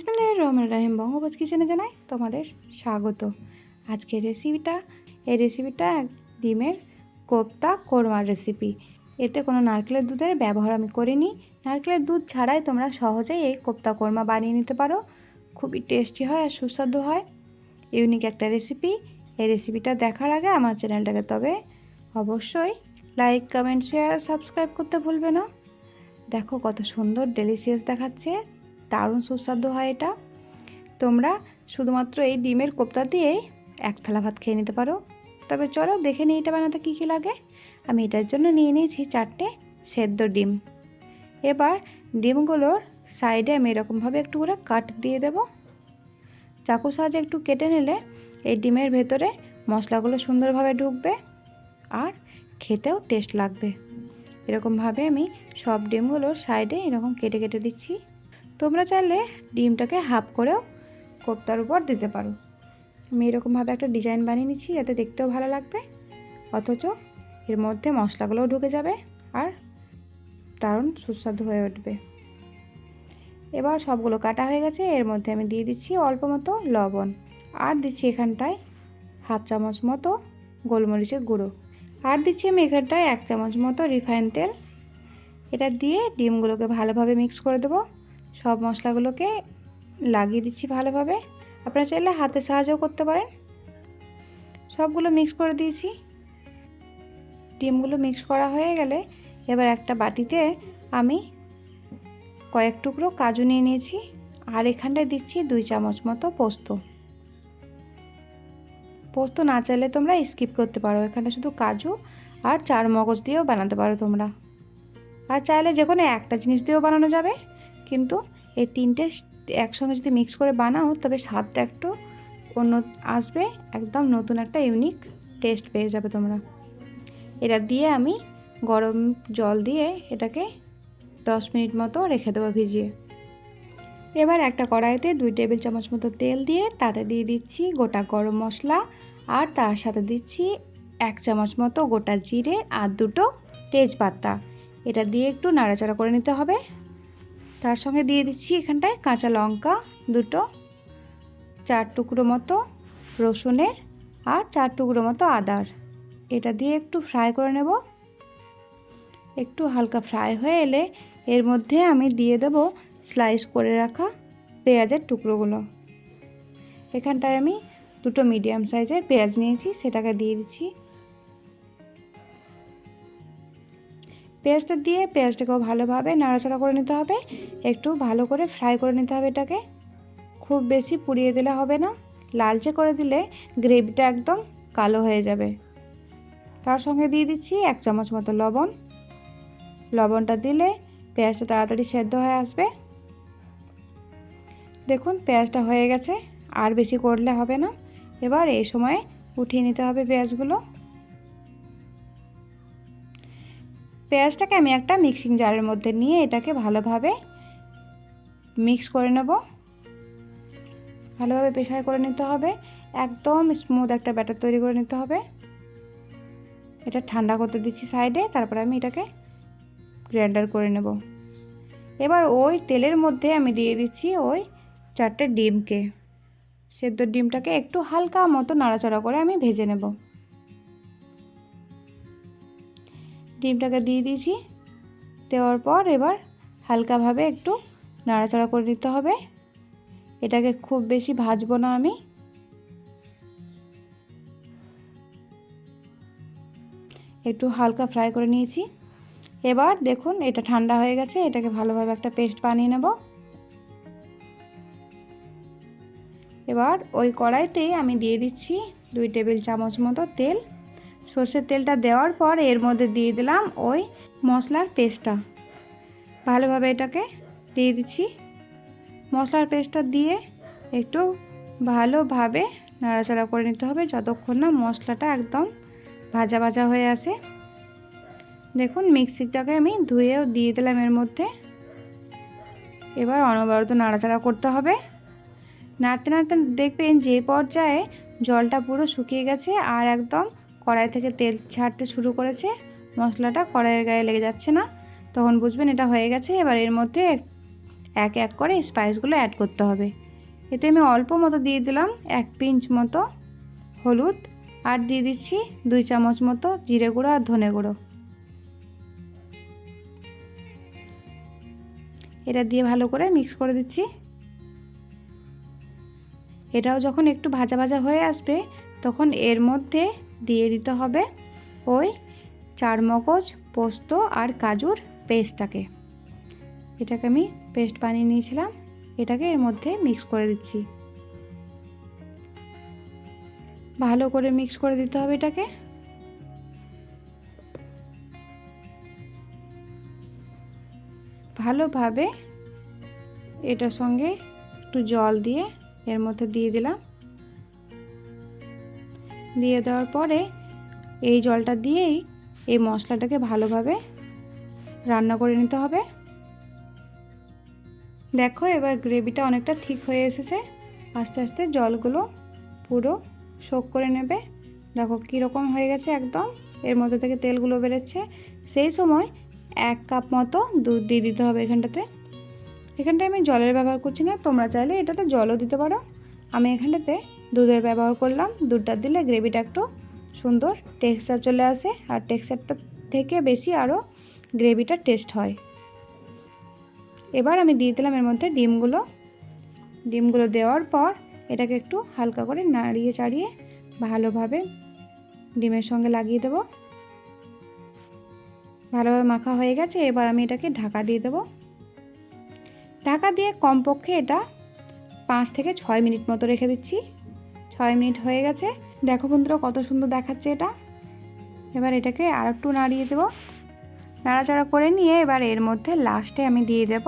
বিসমিল্লাহ রহমান রাহিম বঙ্গবোজ কিচেনে জানাই তোমাদের স্বাগত। আজকের রেসিপিটা এই রেসিপিটা ডিমের কোপ্তা কোরমার রেসিপি এতে কোনো নারকেলের দুধের ব্যবহার আমি করিনি। নারকেলের দুধ ছাড়াই তোমরা সহজেই এই কোপ্তা কোরমা বানিয়ে নিতে পারো। খুবই টেস্টি হয় আর সুস্বাদু হয়। ইউনিক একটা রেসিপি এই রেসিপিটা দেখার আগে আমার চ্যানেলটাকে তবে অবশ্যই লাইক কমেন্ট শেয়ার সাবস্ক্রাইব করতে ভুলবে না। দেখো কত সুন্দর ডেলিশিয়াস দেখাচ্ছে। দারুণ সুস্বাদু হয় এটা। তোমরা শুধুমাত্র এই ডিমের কোপ্তা দিয়েই এক থালা ভাত খেয়ে নিতে পারো। তবে চলো দেখে নিই এটা বানাতে কী কী লাগে। আমি এটার জন্য নিয়ে নিয়েছি চারটে সেদ্ধ ডিম। এবার ডিমগুলোর সাইডে আমি এরকমভাবে একটু করে কাট দিয়ে দেব। চাকু সাহায্যে একটু কেটে নিলে এই ডিমের ভেতরে মশলাগুলো সুন্দরভাবে ঢুকবে আর খেতেও টেস্ট লাগবে। এরকমভাবে আমি সব ডিমগুলোর সাইডে এরকম কেটে কেটে দিচ্ছি। তোমরা চাইলে ডিমটাকে হাফ করেও কোপ্তার উপর দিতে পারো। আমি এরকমভাবে একটা ডিজাইন বানিয়ে নিচ্ছি যাতে দেখতেও ভালো লাগবে, অথচ এর মধ্যে মশলাগুলোও ঢুকে যাবে আর দারুণ সুস্বাদু হয়ে উঠবে। এবার সবগুলো কাটা হয়ে গেছে, এর মধ্যে আমি দিয়ে দিচ্ছি অল্প মতো লবণ আর দিচ্ছি এখানটায় হাফ চামচ মতো গোলমরিচের গুঁড়ো। আর দিচ্ছি আমি এখানটায় এক চামচ মতো রিফাইন তেল। এটা দিয়ে ডিমগুলোকে ভালোভাবে মিক্স করে দেবো। সব মশলাগুলোকে লাগিয়ে দিচ্ছি ভালোভাবে। আপনারা চাইলে হাতে সাহায্য করতে পারেন। সবগুলো মিক্স করে দিয়েছি। ডিমগুলো মিক্স করা হয়ে গেলে এবার একটা বাটিতে আমি কয়েক টুকরো কাজু নিয়ে নিয়েছি আর এখানটায় দিচ্ছি দুই চামচ মতো পোস্ত। পোস্ত না চাইলে তোমরা স্কিপ করতে পারো। এখানে শুধু কাজু আর চার মগজ দিয়েও বানাতে পারো তোমরা। আর চাইলে যে কোনো একটা জিনিস দিয়েও বানানো যাবে। কিন্তু এই তিনটে একসঙ্গে যদি মিক্স করে বানাও, তবে স্বাদটা একটু অন্য আসবে, একদম নতুন একটা ইউনিক টেস্ট পেয়ে যাবে তোমরা। এটা দিয়ে আমি গরম জল দিয়ে এটাকে দশ মিনিট মতো রেখে দেবো ভিজিয়ে। এবার একটা কড়াইতে দুই টেবিল চামচ মতো তেল দিয়ে তাতে দিয়ে দিচ্ছি গোটা গরম মশলা, আর তার সাথে দিচ্ছি এক চামচ মতো গোটা জিরে আর দুটো তেজপাতা। এটা দিয়ে একটু নাড়াচাড়া করে নিতে হবে। তার সঙ্গে দিয়ে দিচ্ছি এখানটায় কাঁচা লঙ্কা দুটো, চার টুকরো মতো রসুনের আর চার টুকরো মতো আদার। এটা দিয়ে একটু ফ্রাই করে নেব। একটু হালকা ফ্রাই হয়ে এলে এর মধ্যে আমি দিয়ে দেব স্লাইস করে রাখা পেঁয়াজের টুকরোগুলো। এখানটায় আমি দুটো মিডিয়াম সাইজের পেঁয়াজ নিয়েছি, সেটাকে দিয়ে দিচ্ছি। পেঁয়াজটা দিয়ে পেঁয়াজটাকেও ভালোভাবে নাড়াচাড়া করে নিতে হবে। একটু ভালো করে ফ্রাই করে নিতে হবে এটাকে। খুব বেশি পুড়িয়ে দিলে হবে না। লালচে করে দিলে গ্রেভিটা একদম কালো হয়ে যাবে। তার সঙ্গে দিয়ে দিচ্ছি এক চামচ মতো লবণ। লবণটা দিলে পেঁয়াজটা তাড়াতাড়ি সেদ্ধ হয়ে আসবে। দেখুন পেঁয়াজটা হয়ে গেছে, আর বেশি করলে হবে না। এবার এই সময়ে উঠিয়ে নিতে হবে পেঁয়াজগুলো। পেঁয়াজটাকে আমি একটা মিক্সিং জারের মধ্যে নিয়ে এটাকে ভালোভাবে মিক্স করে নেব। ভালোভাবে পেশাই করে নিতে হবে। একদম স্মুথ একটা ব্যাটার তৈরি করে নিতে হবে। এটা ঠান্ডা করতে দিচ্ছি সাইডে তারপরে আমি এটাকে গ্রাইন্ডার করে নেব। এবার ওই তেলের মধ্যে আমি দিয়ে দিচ্ছি ওই চারটে ডিমকে। সেদ্ধ ডিমটাকে একটু হালকা মতো নাড়াচাড়া করে আমি ভেজে নেব। ডিমটাকে দিয়ে দিয়েছি। দেওয়ার পর এবার হালকাভাবে একটু নাড়াচাড়া করে নিতে হবে। এটাকে খুব বেশি ভাজবো না আমি। একটু হালকা ফ্রাই করে নিয়েছি। এবার দেখুন, এটা ঠান্ডা হয়ে গেছে, এটাকে ভালোভাবে একটা পেস্ট বানিয়ে নেব। এবার ওই কড়াইতে আমি দিয়ে দিচ্ছি দুই টেবিল চামচ মতো তেল। সর্ষের তেলটা দেওয়ার পর এর মধ্যে দিয়ে দিলাম ওই মশলার পেস্টটা। ভালোভাবে এটাকে দিয়ে দিচ্ছি। মশলার পেস্টটা দিয়ে একটু ভালোভাবে নাড়াচাড়া করে নিতে হবে যতক্ষণ না মশলাটা একদম ভাজা ভাজা হয়ে আসে। দেখুন মিক্সিটাকে আমি ধুয়েও দিয়ে দিলাম এর মধ্যে। এবার অনবরত নাড়াচাড়া করতে হবে। নাড়তে নাড়তে দেখবেন যে পর্যায়ে জলটা পুরো শুকিয়ে গেছে আর একদম কড়াই থেকে তেল ছাড়তে শুরু করেছে, মশলাটা কড়াইয়ের গায়ে লেগে যাচ্ছে না। তখন বুঝবেন এটা হয়ে গেছে, এবার এর মধ্যে এক এক করে স্পাইসগুলো অ্যাড করতে হবে। এতে আমি অল্প মতো দিয়ে দিলাম এক পিঞ্চ মতো হলুদ, আর দিয়ে দিচ্ছি দুই চামচ মতো জিরে গুঁড়ো আর ধনে গুঁড়ো। এটা দিয়ে ভালো করে মিক্স করে দিচ্ছি। এটাও যখন একটু ভাজা ভাজা হয়ে আসবে, তখন এর মধ্যে দিয়ে দিতে হবে ওই চারমগজ, পোস্ত আর কাজুর পেস্টটাকে। এটাকে আমি পেস্ট বানিয়ে নিয়েছিলাম, এটাকে এর মধ্যে মিক্স করে দিচ্ছি। ভালো করে মিক্স করে দিতে হবে এটাকে। ভালোভাবে এটার সঙ্গে একটু জল দিয়ে এর মধ্যে দিয়ে দিলাম। দিয়ে দেওয়ার পরে এই জলটা দিয়েই এই মশলাটাকে ভালোভাবে রান্না করে নিতে হবে। দেখো এবার গ্রেভিটা অনেকটা ঠিক হয়ে এসেছে। আস্তে আস্তে জলগুলো পুরো শোক করে নেবে। দেখো কীরকম হয়ে গেছে একদম। এর মধ্যে থেকে তেলগুলো বেরোচ্ছে। সেই সময় এক কাপ মতো দুধ দিয়ে দিতে হবে এখানটাতে। এখানটায় আমি জলের ব্যবহার করছি না। তোমরা চাইলে এটাতে জলও দিতে পারো। আমি এখানটাতে দুধের ব্যবহার করলাম। দুধটা দিলে গ্রেভিটা একটু সুন্দর টেক্সচার চলে আসে আর টেক্সচারটা থেকে বেশি আরও গ্রেভিটা টেস্ট হয়। এবার আমি দিয়ে দিলাম এর মধ্যে ডিমগুলো। ডিমগুলো দেওয়ার পর এটাকে একটু হালকা করে নাড়িয়ে চাড়িয়ে ভালোভাবে ডিমের সঙ্গে লাগিয়ে দেবো। ভালোভাবে মাখা হয়ে গেছে, এবার আমি এটাকে ঢাকা দিয়ে দেবো। ঢাকা দিয়ে কমপক্ষে এটা পাঁচ থেকে ছয় মিনিট মতো রেখে দিচ্ছি। ছয় মিনিট হয়ে গেছে। দেখো বন্ধুরা কত সুন্দর দেখাচ্ছে এটা। এবার এটাকে আর একটু নাড়িয়ে দেবো। নাড়াচাড়া করে নিয়ে এবার এর মধ্যে লাস্টে আমি দিয়ে দেব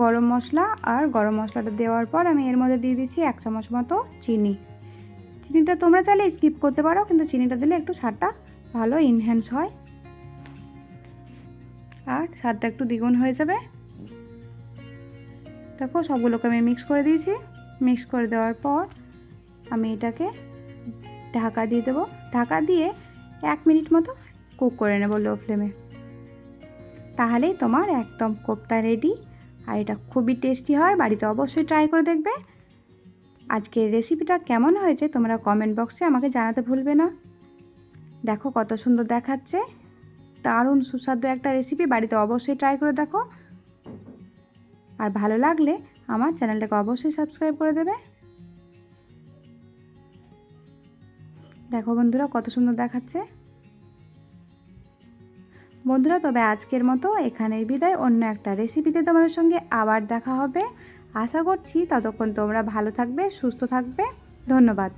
গরম মশলা। আর গরম মশলাটা দেওয়ার পর আমি এর মধ্যে দিয়ে দিচ্ছি এক চামচ মতো চিনি। চিনিটা তোমরা চাইলে স্কিপ করতে পারো, কিন্তু চিনিটা দিলে একটু স্বাদটা ভালো ইনহ্যান্স হয়। আর স্বাদটা একটু দ্বিগুণ হয়ে যাবে। দেখো সবগুলোকে আমি মিক্স করে দিয়েছি। মিক্স করে দেওয়ার পর আমি এটাকে ঢাকা দিয়ে দেবো। ঢাকা দিয়ে এক মিনিট মতো কুক করে নেব লো ফ্লেমে। তাহলেই তোমার একদম কোপ্তা রেডি। আর এটা খুবই টেস্টি হয়, বাড়িতে অবশ্যই ট্রাই করে দেখবে। আজকের রেসিপিটা কেমন হয়েছে তোমরা কমেন্ট বক্সে আমাকে জানাতে ভুলবে না। দেখো কত সুন্দর দেখাচ্ছে। দারুণ সুস্বাদু একটা রেসিপি, বাড়িতে অবশ্যই ট্রাই করে দেখো। আর ভালো লাগলে আমার চ্যানেলটাকে অবশ্যই সাবস্ক্রাইব করে দেবে। দেখো বন্ধুরা কত সুন্দর দেখাচ্ছে। বন্ধুরা তবে আজকের মতো এখানেই বিদায়। অন্য একটা রেসিপিতে তোমাদের সঙ্গে আবার দেখা হবে। আশা করছি ততক্ষণ তোমরা ভালো থাকবে, সুস্থ থাকবে। ধন্যবাদ।